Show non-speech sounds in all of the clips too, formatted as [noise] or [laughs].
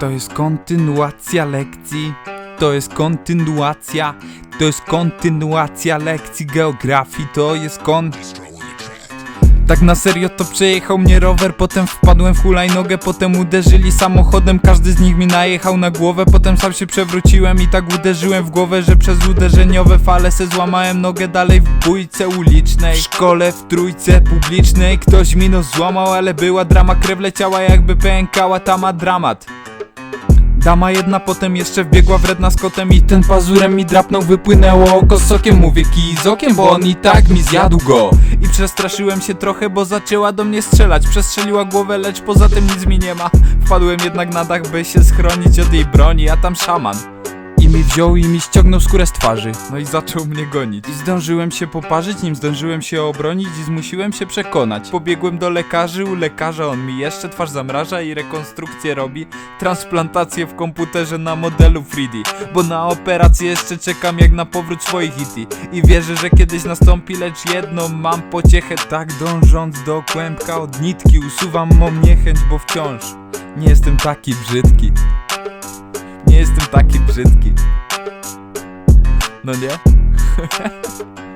To jest kontynuacja lekcji. To jest kontynuacja. To jest kontynuacja lekcji geografii. To jest kon. Tak na serio to przejechał mnie rower, potem wpadłem w hulajnogę, potem uderzyli samochodem, każdy z nich mi najechał na głowę, potem sam się przewróciłem i tak uderzyłem w głowę, że przez uderzeniowe fale se złamałem nogę dalej w bójce ulicznej. W szkole, w trójce publicznej, ktoś mi nos złamał, ale była drama, krew leciała jakby pękała, tama dramat. Dama jedna potem jeszcze wbiegła wredna z kotem i ten pazurem mi drapnął, wypłynęło oko z sokiem. Mówię kij z okiem, bo on i tak mi zjadł go. I przestraszyłem się trochę, bo zaczęła do mnie strzelać. Przestrzeliła głowę, lecz poza tym nic mi nie ma. Wpadłem jednak na dach, by się schronić od jej broni, a tam szaman mi wziął i mi ściągnął skórę z twarzy. No i zaczął mnie gonić. I zdążyłem się poparzyć, nim zdążyłem się obronić I zmusiłem się przekonać. Pobiegłem do lekarzy, u lekarza on mi jeszcze twarz zamraża I rekonstrukcję robi. Transplantację w komputerze na modelu 3D Bo na operację jeszcze czekam jak na powrót swoich IT I wierzę, że kiedyś nastąpi, lecz jedno mam pociechę. Tak dążąc do kłębka od nitki Usuwam mą niechęć, bo wciąż Nie jestem taki brzydki jestem taki brzydki. No nie? [laughs]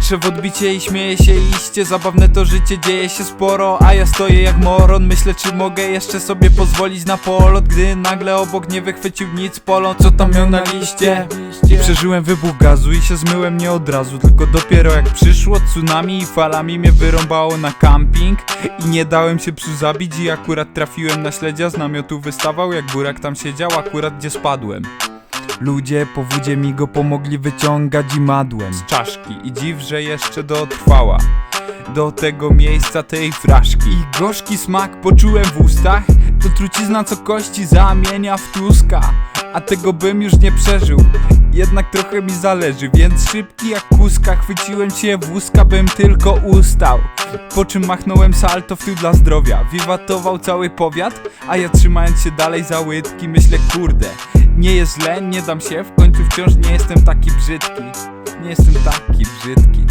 Patrzę w odbicie i śmieję się iście Zabawne to życie, dzieje się sporo A ja stoję jak moron. Myślę czy mogę jeszcze sobie pozwolić na polot Gdy nagle obok nie wychwycił nic polon. Co tam miał na liście? I przeżyłem wybuch gazu i się zmyłem nie od razu Tylko dopiero jak przyszło tsunami i falami mnie wyrąbało na camping. I nie dałem się przyzabić i akurat trafiłem na śledzia Z namiotu wystawał jak burak tam siedział Akurat gdzie spadłem Ludzie po wódzie mi go pomogli wyciągać i madłem. Z czaszki i dziw, że jeszcze dotrwała. Do tego miejsca tej fraszki. I gorzki smak poczułem w ustach To trucizna co kości zamienia w tuska. A tego bym już nie przeżył Jednak trochę mi zależy, więc szybki jak kuska Chwyciłem się wózka, bym tylko ustał. Po czym machnąłem salto w tył dla zdrowia. Wiwatował cały powiat, a ja trzymając się dalej za łydki Myślę kurde, nie jest źle, nie dam się W końcu wciąż nie jestem taki brzydki Nie jestem taki brzydki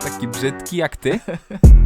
Taki brzydki jak ty? [laughs]